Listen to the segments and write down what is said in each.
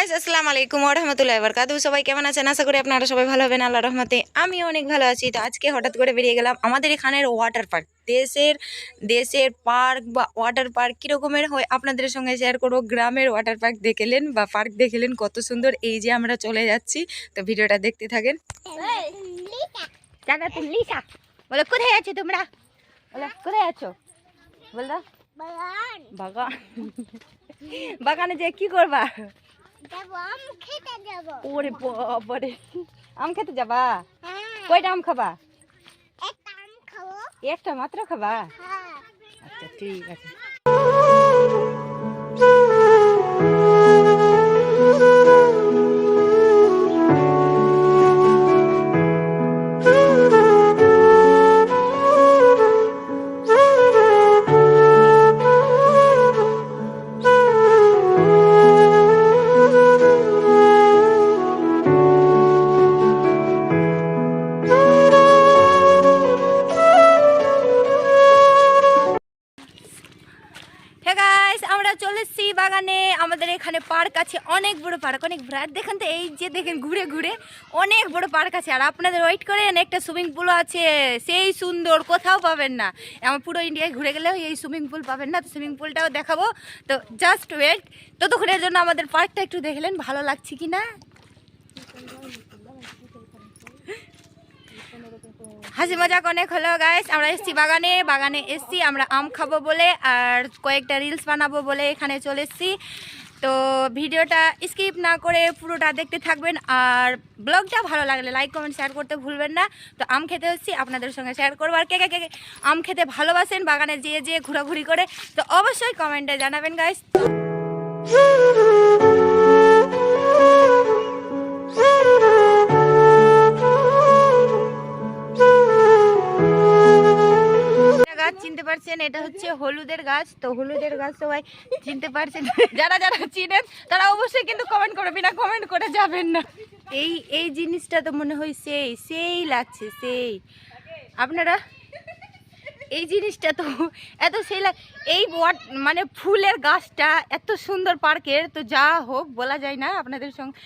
আসসালামু আলাইকুম রহমতুল্লাহ বরকাতু সবাই কেমন আছেন? আশা করি আপনারা সবাই ভালো হবেন আল্লাহ রহমতে। আমি অনেক ভালো আছি। তো আজকে হঠাৎ করে বেরিয়ে গেলাম আমাদের এখানের ওয়াটার পার্ক দেশের দেশের পার্ক বা ওয়াটার পার্ক কীরকমের হয় আপনাদের সঙ্গে শেয়ার করব। গ্রামের ওয়াটার পার্ক দেখেলেন বা পার্ক দেখেলেন কত সুন্দর। এই যে আমরা চলে যাচ্ছি। তো ভিডিওটা দেখতে থাকেন। বলো কোথায় আছো তোমরা? বলো কোথায় আছো? বলো। বাগান। বাগান যে কি করবা? ওরে বাবারে। আম খেতে যাবা? হ্যাঁ। কয়টা আম খাবা। একটা মাত্র খাবা? হ্যাঁ। আচ্ছা ঠিক আছে। আমরা চলে এসেছি বাগানে। আমাদের এখানে পার্ক আছে, অনেক বড় পার্ক, অনেক বিরাট দেখেন তো, এই যে দেখেন, ঘুরে ঘুরে অনেক বড় পার্ক আছে। আর আপনাদের ওয়েট করেন একটা সুইমিং পুল আছে। সেই সুন্দর, কোথাও পাবেন না। আমার পুরো ইন্ডিয়ায় ঘুরে গেলেও এই সুইমিং পুল পাবেন না। তো সুইমিং পুলটাও দেখাবো। তো জাস্ট ওয়েট ততক্ষণের জন্য আমাদের পার্কটা একটু দেখলেন ভালো লাগছে কি না হাসি মজাক অনেক হলো গাইস আমরা এসছি বাগানে। বাগানে এসছি, আমরা আম খাব বলে আর কয়েকটা রিলস বানাবো বলে এখানে চলে এসছি। তো ভিডিওটা স্কিপ না করে পুরোটা দেখতে থাকবেন আর ব্লগটা ভালো লাগলে লাইক কমেন্ট শেয়ার করতে ভুলবেন না। তো আম খেতে এসছি, আপনাদের সঙ্গে শেয়ার করব। আর কে কে কে আম খেতে ভালোবাসেন, বাগানে যেয়ে যেয়ে ঘোরাঘুরি করে, তো অবশ্যই কমেন্টে জানাবেন গাইস এটা হচ্ছে হলুদের গাছ তো হলুদের গাছ সবাই চিনতে পারছেন। যারা যারা চিনেন তারা অবশ্যই কিন্তু কমেন্ট করবে না কমেন্ট করে যাবেন না। এই এই জিনিসটা তো মনে হয় সেই সেই লাগছে সেই। আপনারা? এই জিনিসটা তো এত সেই লাগ এই ওয়াট মানে ফুলের গাছটা এত সুন্দর পার্কের তো যা হোক বলা যায় না আপনাদের সঙ্গে।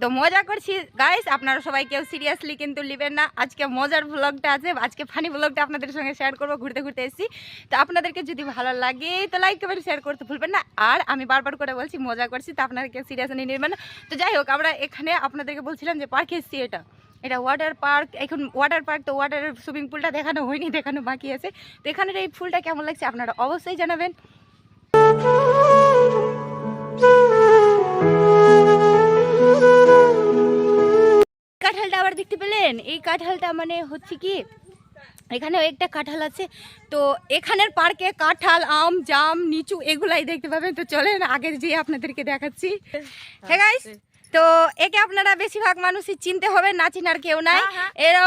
তো মজা করছি। গাইস আপনারা সবাই কেউ সিরিয়াসলি কিন্তু নেবেন না। আজকে মজার ব্লগটা আছে, আজকে ফানি ব্লগটা আপনাদের সঙ্গে শেয়ার করব, ঘুরতে ঘুরতে এসেছি। তো আপনাদেরকে যদি ভালো লাগে, তো লাইক কমেন্ট শেয়ার করতে ভুলবেন না। আর আমি বারবার করে বলছি, মজা করছি, তো আপনারা কেউ সিরিয়াসলি নেবেন না। তো যাই হোক, আমরা এখানে আপনাদেরকে বলছিলাম যে পার্কে এসেছি এটা। এটা ওয়াটার পার্ক এখন ওয়াটার পার্ক তো ওয়াটার সুইমিং পুলটা দেখানো হয়নি, দেখানো বাকি আছে। তো এখানের এই ফুলটা কেমন লাগছে আপনারা অবশ্যই জানাবেন। কাঁঠালটা আবার দেখতে পেলেন? এই কাঁঠালটা মানে হচ্ছে কি, এখানেও একটা কাঁঠাল আছে। তো এখানের পার্কে কাঁঠাল, আম, জাম, নিচু এগুলাই দেখতে পাবেন। তো চলেন আগের যেয়ে আপনাদেরকে দেখাচ্ছি। হ্যাঁ গাইস তো একে আপনারা বেশিরভাগ মানুষই চিনতে হবে না চিনার কেউ নাই। এরও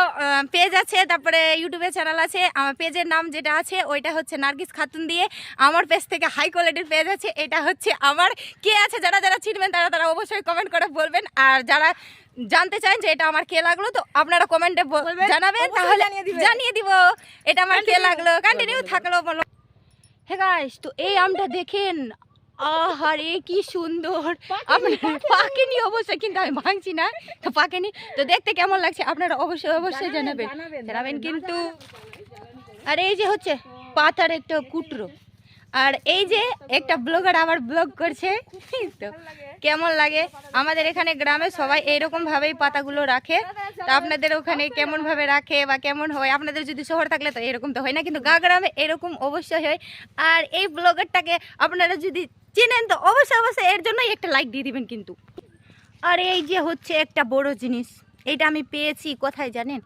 পেজ আছে তারপরে ইউটিউবে চ্যানেল আছে। আমার পেজের নাম যেটা আছে ওইটা হচ্ছে নার্গিস খাতুন দিয়ে। আমার পেজ থেকে হাই কোয়ালিটির পেজ আছে এটা হচ্ছে আমার। কে আছে যারা যারা চিনবেন তারা তারা অবশ্যই কমেন্ট করে বলবেন। আর যারা জানতে চান যে এটা আমার কে লাগল তো আপনারা কমেন্টে জানাবেন তাহলে জানিয়ে দিব এটা আমার কে লাগল। কন্টিনিউ থাকল বলো। হ্যাঁ গাইস তো এই আমটা দেখেন আহারে কি সুন্দর। আপনার পাকেনি। অবশ্যই কিন্তু আমি ভাঙছি না। তো পাকেনি। তো দেখতে কেমন লাগছে? আপনারা অবশ্যই অবশ্যই জানাবেন জানাবেন। কিন্তু আর এই যে হচ্ছে পাতার একটা কুটরো। আর এই যে একটা ব্লগার আবার ব্লগ করছে। তো কেমন লাগে? আমাদের এখানে গ্রামে সবাই এইরকম ভাবেই পাতাগুলো রাখে। তো আপনাদের ওখানে কেমন ভাবে রাখে বা কেমন হয়? আপনাদের যদি শহর থাকলে তো এরকম তো হয় না কিন্তু গা গ্রামে এরকম অবশ্যই হয়। আর এই ব্লগারটাকে আপনারা যদি চেনেন তো, অবশ্যই অবশ্যই, এর জন্যই একটা লাইক দিয়ে দিবেন কিন্তু। আর এই যে হচ্ছে একটা বড় জিনিস, এইটা আমি পেয়েছি, কোথায় জানেন?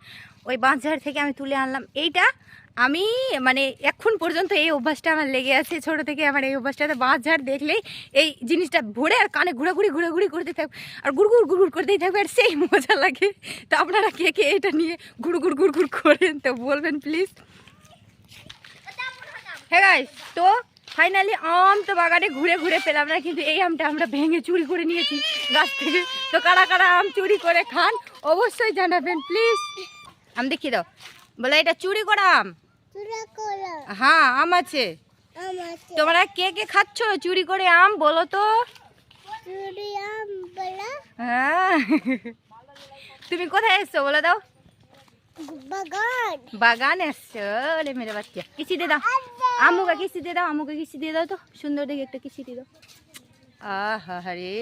ওই বাঁশঝাড় থেকে আমি তুলে আনলাম। এইটা আমি মানে এখন পর্যন্ত এই অভ্যাসটা আমার লেগে আছে, ছোট থেকে আমার এই অভ্যাসটাতে বাঁশঝাড় দেখলেই এই জিনিসটা ভরে আর কানে ঘোরাঘুরি ঘোরাঘুরি করতে থাকবে আর গুড়গুড় গুড়গুড় করতেই থাকবে, আর সেই মজা লাগে। তো আপনারা কে কে এটা নিয়ে গুড়গুড় গুড়গুড় করেন, তো বলবেন প্লিজ হ্যাঁ তো ফাইনালি আম তো বাগানে ঘুরে ঘুরে পেলাম না কিন্তু এই আমটা আমরা ভেঙে চুরি করে নিয়েছি গাছ থেকে। তো কারা কারা আম চুরি করে খান অবশ্যই জানাবেন প্লিজ আম দেখিয়ে দাও। বলে এটা চুরি করা আম? হ্যাঁ আম আছে। তোমরা কে কে খাচ্ছ চুরি করে আম বলো তো। হ্যাঁ। তুমি কোথায় এসছো বলে দাও। বাগান। বাগান এসছো মেরে বাচ্চা। কিছু দিয়ে দাও। আমুকে কিস্তি দিয়ে দাও আমুকে কিস্তি দিয়ে দাও তো। সুন্দর দেখে একটা কিস্তি দিয়ে দাও। আহা রে